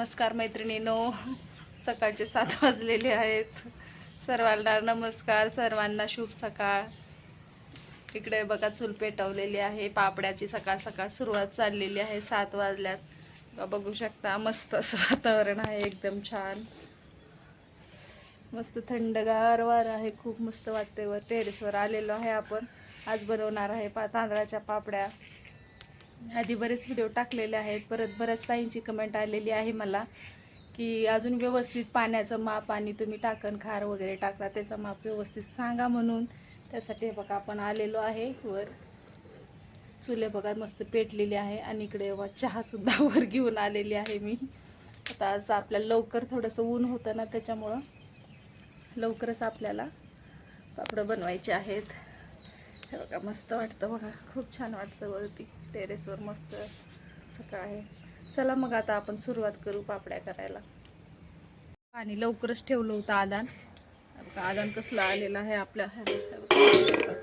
नमस्कार मैत्रिणीनो. सकाळचे सात वाजलेले आहेत. सर्वांना नमस्कार. सर्वांना शुभ सकाळ. इकडे बघा चूल पेटवलेली आहे. पापड्याची सकाळ सकाळ सुरुवात चाललेली आहे. सात वाजल्यात. बघू शकता मस्त असं वातावरण आहे. एकदम छान. मस्त थंडगार वार आहे. खूप मस्त वाटते वर. टेरेसवर आलेलो आहे आपण. आज बनवणार आहे पा तांदळाच्या पापड्या. आधी बरेच व्हिडिओ टाकलेले आहेत. परत बऱ्याच ताईंची कमेंट आलेली आहे मला की अजून व्यवस्थित पाण्याचं माप आणि तुम्ही टाकण खार वगैरे टाकता त्याचं माप व्यवस्थित सांगा म्हणून. त्यासाठी हे बघा आपण आलेलो आहे वर. चुले बघा मस्त पेटलेली आहे आणि इकडे व चहासुद्धा वर घेऊन आलेली आहे मी. आता आज आपल्याला लवकर थोडंसं ऊन होतं ना त्याच्यामुळं लवकरच आपल्याला पापडं बनवायचे आहेत. हे बघा मस्त वाटतं बघा खूप छान वाटतं वरती. टेरेसवर मस्त सकाळ आहे. चला मग आता आपण सुरुवात करू पापड्या करायला. पाणी लवकरच ठेवलं होतं आदान. आदान कसलं आलेलं आहे आपल्या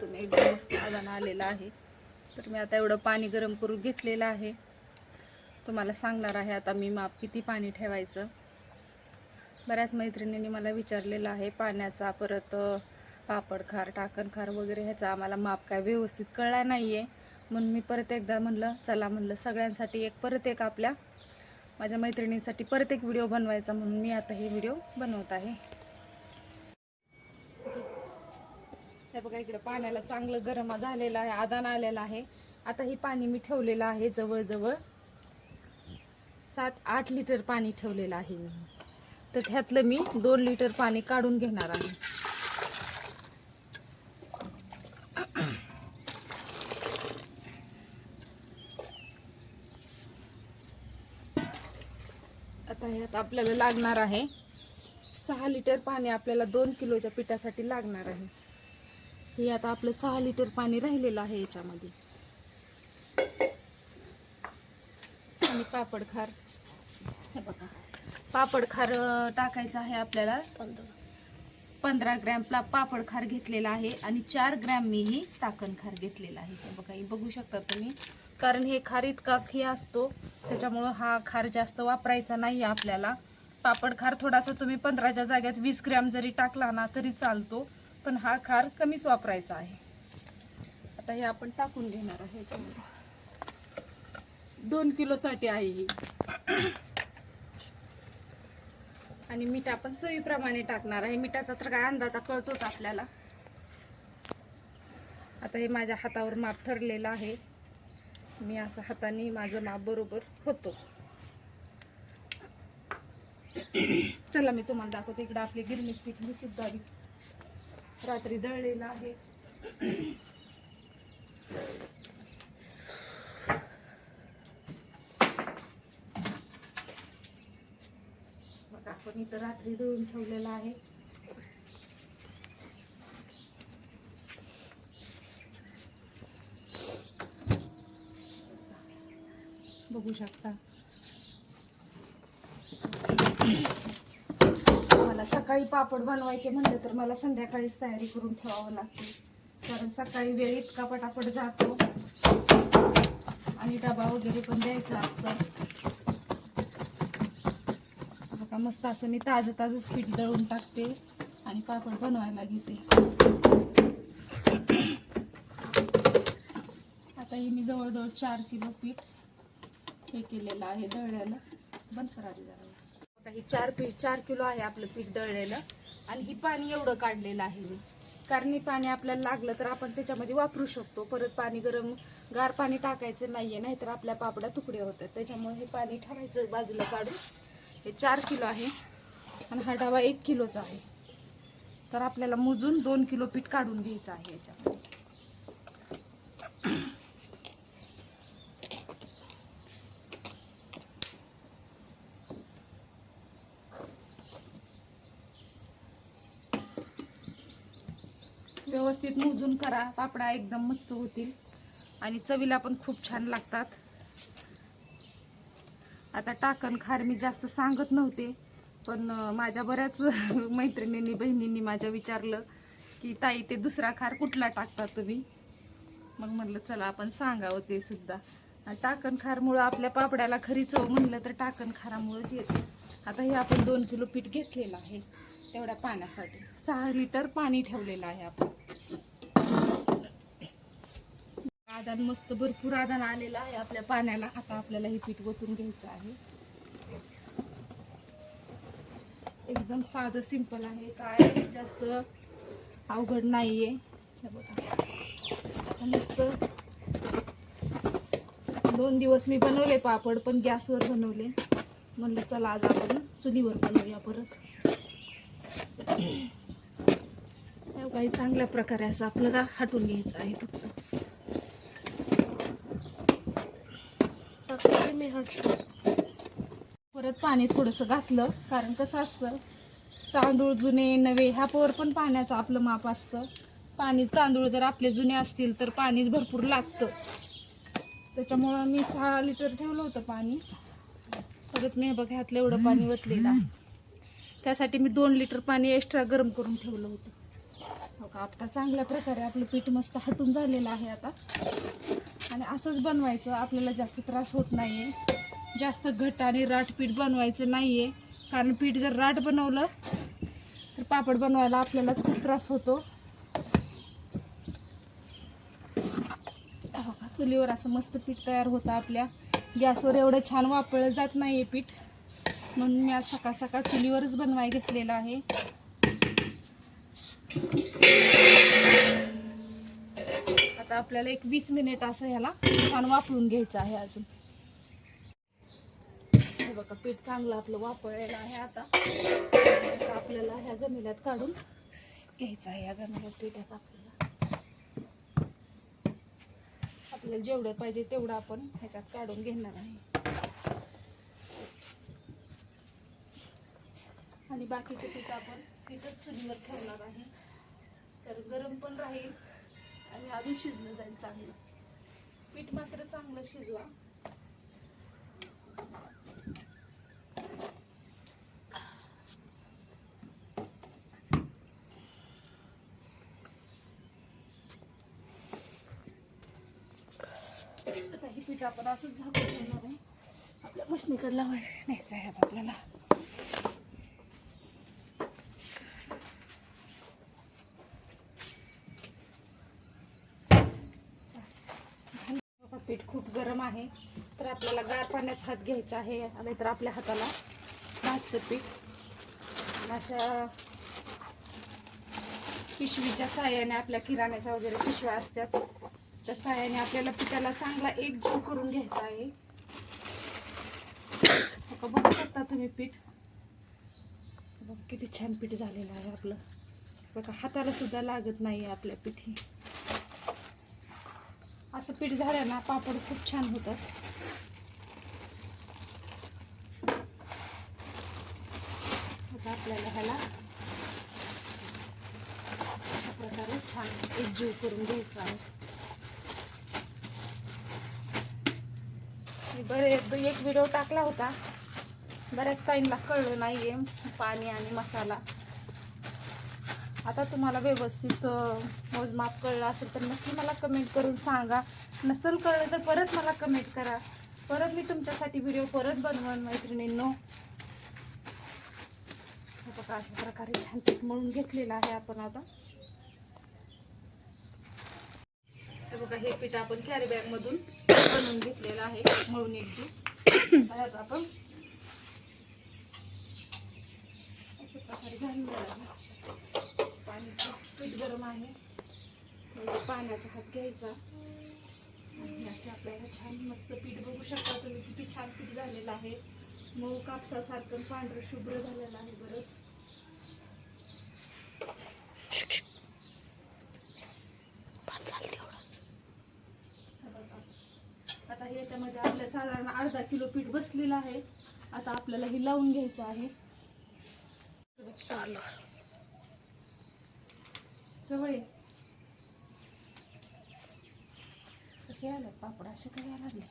तुम्ही एकदम मस्त आदान आलेलं आहे. तर मी आता एवढं पाणी गरम करून घेतलेलं आहे. तुम्हाला सांगणार आहे आता मी माप किती पाणी ठेवायचं. बऱ्याच मैत्रिणींनी मला विचारलेलं आहे पाण्याचा परत पापड खार टाकण खार वगैरे ह्याचा आम्हाला माप काय व्यवस्थित कळला नाही आहे म्हणून मी परत एकदा म्हणलं चला म्हणलं सगळ्यांसाठी एक परत एक आपल्या माझ्या मैत्रिणींसाठी परत एक व्हिडिओ बनवायचा म्हणून मी आता हे व्हिडिओ बनवत आहे. हे बघा इकडं पाण्याला चांगलं गरम झालेलं आहे आदान आलेलं आहे. आता हे पाणी मी ठेवलेलं आहे जवळजवळ सात आठ लिटर पाणी ठेवलेलं आहे मी. तर त्यातलं मी दोन लिटर पाणी काढून घेणार आहे. ह्यात आपल्याला लागणार आहे. सहा लिटर पाणी आपल्याला दोन किलोच्या पिठासाठी लागणार आहे. हे आता आपलं सहा लिटर पाणी राहिलेलं आहे याच्यामध्ये. आणि पापड खार हे बघा. पापड खार टाकायचं आहे आपल्याला. पंधरा ग्रॅमला पापड खार घेतलेला आहे आणि चार ग्रॅम मी ही टाकण खार घेतलेला आहे. हे बघा हे बघू शकता तुम्ही. कारण हे खार इतका हे असतो त्याच्यामुळं हा खार जास्त वापरायचा नाही आपल्याला. पापड खार थोडासा तुम्ही पंधराच्या जाग्यात वीस ग्रॅम जरी टाकला ना तरी चालतो पण हा खार कमीच वापरायचा आहे. आता हे आपण टाकून घेणार आहे ह्याच्यामध्ये. दोन किलोसाठी आहे ही. आणि मीठ आपण चवीप्रमाणे टाकणार आहे. मिठाचा तर काय अंदाजा कळतोच आपल्याला. आता हे माझ्या हातावर माप ठरलेलं आहे. मी असं हाताने माझं माप बरोबर होतो. चला मी तुम्हाला दाखवते. इकडं आपली गिरणी पीठ मी सुद्धा रात्री दळलेलं आहे. मी तर रात्री धुवून ठेवलेला आहे. बघू शकता. मला सकाळी पापड बनवायचे म्हणलं तर मला संध्याकाळीच तयारी करून ठेवावं लागते. कारण सकाळी वेळ इतका पटापट जातो. आणि डबा वगैरे पण द्यायचा असतो. आता मस्त असं मी ताजं ताजंच पीठ दळून टाकते आणि पापड बनवायला घेते. आता हे मी जवळजवळ चार किलो पीठ हे केलेलं आहे दळलेलं. बंद करावी जरा. आता हे चार पीठ चार किलो आहे आपलं पीठ दळलेलं. आणि ही पाणी एवढं काढलेलं आहे मी. कारण हे पाणी आपल्याला लागलं तर आपण त्याच्यामध्ये वापरू शकतो. परत पाणी गरम गार पाणी टाकायचं नाही आहे नाहीतर आपल्या पापड्या तुकडे होतात. त्याच्यामुळे हे पाणी ठरायचं बाजूला काढून हे चार किलो आहे आणि हा डबा एक किलोचा आहे. तर आपल्याला मोजून दोन किलो पीठ काढून घ्यायचं आहे याच्यामध्ये. व्यवस्थित मोजून करा. पापडा एकदम मस्त होतील आणि चवीला पण खूप छान लागतात. आता टाकण खार मी जास्त सांगत नव्हते पण माझ्या बऱ्याच मैत्रिणींनी बहिणींनी माझ्या विचारलं की ताई ते दुसरा खार कुठला टाकता तुम्ही? मग म्हटलं चला आपण सांगावं ते सुद्धा. टाकण खारमुळं आपल्या पापड्याला खरी चव म्हणलं तर टाकण खारामुळंच येते. आता हे आपण दोन किलो पीठ घेतलेलं आहे तेवढ्या पाण्यासाठी. सहा लिटर पाणी ठेवलेलं आहे आपण. आदान मस्त भरपूर आदान आलेलं आहे आपल्या पाण्याला. आता आपल्याला हे पीठ ओतून घ्यायचं आहे. एकदम साधं सिंपल आहे. काय जास्त अवघड नाही आहे बघा. मस्त दोन दिवस मी बनवले पापड पण गॅसवर बनवले. म्हणलं चला आज आपण चुलीवर बनवूया परत. काही चांगल्या प्रकारे असं आपलं का हटून घ्यायचं आहे फक्त. कमी हटतो परत पाणी थोडंसं घातलं कारण कसं असतं तांदूळ जुने नवे ह्यावर पण पाण्याचं आपलं माप असतं. पाणी तांदूळ जर आपले जुने असतील तर पाणी भरपूर लागतं. त्याच्यामुळं मी सहा लिटर ठेवलं होतं पाणी. परत मी बघ ह्यातलं एवढं पाणी वतलेलं आहे. त्यासाठी मी दोन लिटर पाणी एक्स्ट्रा गरम करून ठेवलं होतं. हो का? आता चांगल्या प्रकारे आपलं पीठ मस्त हटून झालेलं आहे आता. आणि असंच बनवायचं आपल्याला जास्त त्रास होत नाही आहे जास्त घट आणि राट पीठ बनवायचं नाही आहे कारण पीठ जर राट बनवलं तर पापड बनवायला आपल्यालाच खूप त्रास होतो. हो का, चुलीवर असं मस्त पीठ तयार होतं आपल्या. गॅसवर एवढं छान वापरलं जात नाही आहे पीठ. म्हणून मी आज सकाळ सकाळ चुलीवरच बनवाय घेतलेलं आहे. आता आपल्याला एक वीस मिनिट असं ह्याला छान वापरून घ्यायचं आहे अजून. हे बघा पीठ चांगलं आपलं वापरलेलं आहे आता. आता आपल्याला ह्या गमिल्यात काढून घ्यायचं आहे या गमिल्यात पिठात आपल्याला. आपल्याला जेवढं पाहिजे तेवढं आपण ह्याच्यात काढून घेणार आहे. आणि बाकीचे पीठ आपण पीठच चुलीवर ठेवणार आहे. तर गरम पण राहील आणि अजून शिजलं जाईल चांगलं. पीठ मात्र चांगलं शिजवा. आता हे पीठ आपण असंच झाकून ठेवणार आहे. आपल्या मशनीकडला लावायला न्यायचं आहे आपल्याला बघा, पीठ खूप गरम आहे तर आपल्याला गार पाण्याचा हात घ्यायचा आहे नाहीतर आपल्या हाताला भाजतं पीठ. अशा पिशवीच्या साह्याने आपल्या किराण्याच्या वगैरे पिशव्या असतात. त्या साह्याने आपल्याला पिठाला चांगला एकजीव करून घ्यायचा आहे. बघू शकता तुम्ही पीठ. बघा किती छान पीठ झालेलं आहे आपलं. बघा हाताला सुद्धा लागत नाही आपल्या पिठी असं पीठ झालं ना पापड खूप छान होतात आता आपल्याला ह्याला अशा प्रकारे छान एकजीव करून घ्यायचा आहे. मी बरे एक व्हिडिओ टाकला होता. बऱ्याच टाईमला कळलं नाही आहे पाणी आणि मसाला. आता तुम्हाला व्यवस्थित मोजमाप कळलं असेल तर नक्की मला कमेंट करून सांगा. नसेल कळलं तर परत मला कमेंट करा. परत मी तुमच्यासाठी व्हिडिओ परत बनवून मैत्रिणींनो. बघा अशा प्रकारे छान पीठ मळून घेतलेलं आहे आपण आता. बघा हे पीठ आपण कॅरी बॅग मधून बनवून घेतलेलं आहे मळून एकजीव आपण अशा प्रकारे घालून घ्यायला. पीठ गरम आहे. म्हणजे पाण्याचा हात घ्यायचा. आणि असे आपल्याला छान मस्त पीठ बघू शकता तुम्ही किती छान पीठ झालेलं आहे. मऊ कापसासारखं पांढरं शुभ्र झालेलं आहे बरंच. आता हे याच्यामध्ये आपल्या साधारण अर्धा किलो पीठ बसलेलं आहे. आता आपल्याला हे लावून घ्यायचं आहे. जवळ. कसे आले? पापड असे काय लागले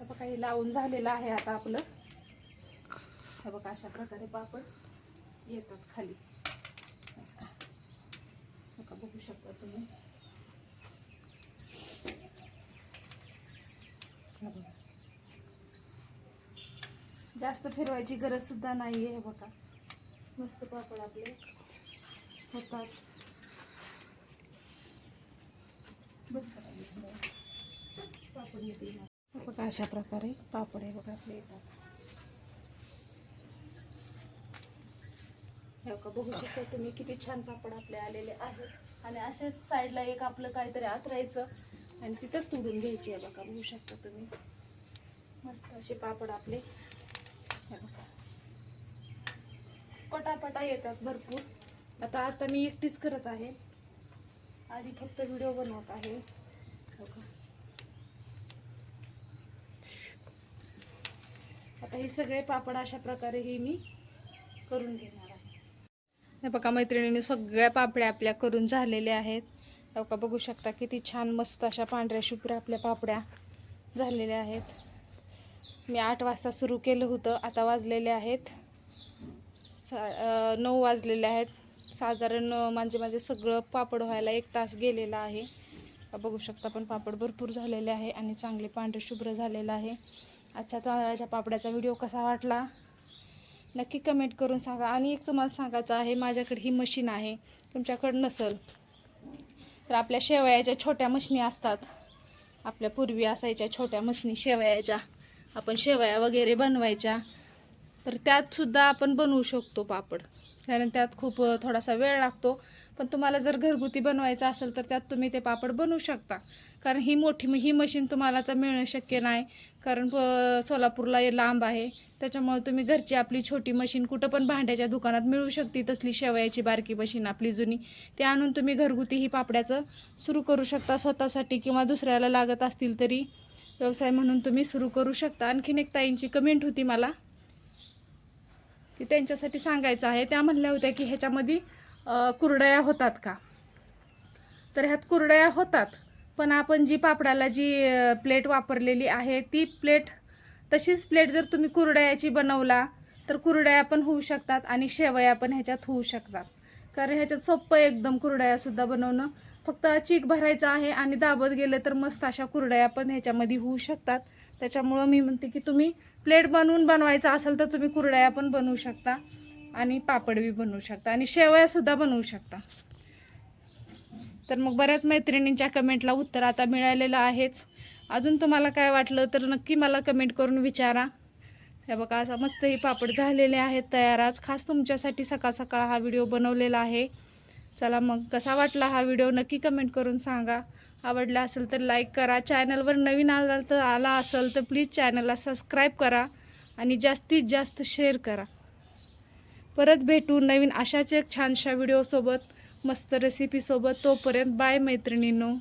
हे बघा हे लावून झालेलं आहे आता आपलं. हे बघा अशा प्रकारे पापड येतात खाली. बघा बघू शकता तुम्ही. जास्त फिरवायची गरज सुद्धा नाही आहे हे बघा. मस्त पापड आपले होतात. पापड येते अशा प्रकारे पापड हे बघा आपले येतात. बघू शकता तुम्ही किती छान पापड आपले आलेले आहेत. आणि अशाच साईडला एक आपलं काहीतरी आतरायचं आणि तिथंच तोडून घ्यायची आहे बघा बघू शकता तुम्ही. मस्त असे पापड आपले. हे बघा. पटापटा येतात भरपूर. आता आता मी एकटीच करत आहे. आधी फक्त व्हिडिओ बनवत आहे. बघा. आता हे सगळे पापड अशा प्रकारे हे मी करून घेणार आहे. बघा मैत्रिणीने सगळ्या पापड्या आपल्या करून झालेल्या आहेत. हे बघा बघू शकता किती छान मस्त अशा पांढऱ्या शुभ्र आपल्या पापड्या झालेल्या आहेत. मी आठ वाजता सुरू केलं होतं आता वाजलेले आहेत. सा नऊ वाजलेले आहेत. साधारण म्हणजे माझे सगळं पापड व्हायला एक तास गेलेला आहे. बघू शकता पण पापड भरपूर झालेले आहे आणि चांगले पांढरे शुभ्र झालेलं आहे. आजच्या तांदळाच्या पापड्याचा व्हिडिओ कसा वाटला? नक्की कमेंट करून सांगा. आणि एक तुम्हाला सांगायचं आहे माझ्याकडे ही मशीन आहे. तुमच्याकडं नसेल तर आपल्या शेवयाच्या छोट्या मशनी असतात. आपल्या पूर्वी असायच्या छोट्या मशनी शेवयाच्या. आपण शेवया वगैरे बनवायच्या. तर त्यात सुद्धा आपण बनवू शकतो पापड. कारण त्यात खूप थोडासा वेळ लागतो. पण तुम्हाला जर घरगुती बनवायचं असेल तर त्यात तुम्ही ते पापड बनवू शकता. कारण ही मोठी ही मशीन तुम्हाला तर मिळणं शक्य नाही. कारण सोलापूरला हे लांब आहे. त्याच्यामुळे तुम्ही घरची आपली छोटी मशीन कुठं पण भांड्याच्या दुकानात मिळू शकते. तसली शेवयाची बारकी मशीन आपली जुनी. ते आणून तुम्ही घरगुती ही पापड्याचं सुरू करू शकता स्वतःसाठी किंवा दुसऱ्याला लागत असतील तरी. व्यवसाय म्हणून तुम्ही सुरू करू शकता. आणखीन एक ताईंची कमेंट होती मला की त्यांच्यासाठी सांगायचं आहे. त्या म्हणल्या होत्या की ह्याच्यामध्ये कुरडया होतात का? तर ह्यात कुरडया होतात पण आपण जी पापडाला जी प्लेट वापरलेली आहे ती प्लेट तशीच प्लेट जर तुम्ही कुरडयाची बनवला तर कुरडया पण होऊ शकतात आणि शेवया पण ह्याच्यात होऊ शकतात. कारण ह्याच्यात सोपं एकदम कुरडयासुद्धा बनवणं फक्त चीक भरायचं आहे आणि दाबत गेलं तर मस्त अशा कुरडया पण ह्याच्यामध्ये होऊ शकतात. त्याच्यामुळं मी म्हणते की तुम्ही प्लेट बनवून बनवायचं असेल तर तुम्ही कुरडया पण बनवू शकता. आणि पापड बी बनवू शकता. आणि शेवयासुद्धा बनवू शकता. तर मग बऱ्याच मैत्रिणींच्या कमेंटला उत्तर आता मिळालेलं आहेच. अजून तुम्हाला काय वाटलं तर नक्की मला कमेंट करून विचारा. हे बघा असा मस्त हे पापड झालेले आहेत तयार आज. खास तुमच्यासाठी सकाळ सकाळ हा व्हिडिओ बनवलेला आहे. चला मग कसा वाटला हा व्हिडिओ नक्की कमेंट करून सांगा. आवडला असेल तर लाईक करा. चॅनलवर नवीन आला तर आला असेल तर प्लीज चॅनलला सबस्क्राईब करा. आणि जास्तीत जास्त शेअर करा. परत भेटू नवीन अशाच एक छानशा व्हिडिओसोबत मस्त रेसिपीसोबत तोपर्यंत बाय मैत्रिणींनो.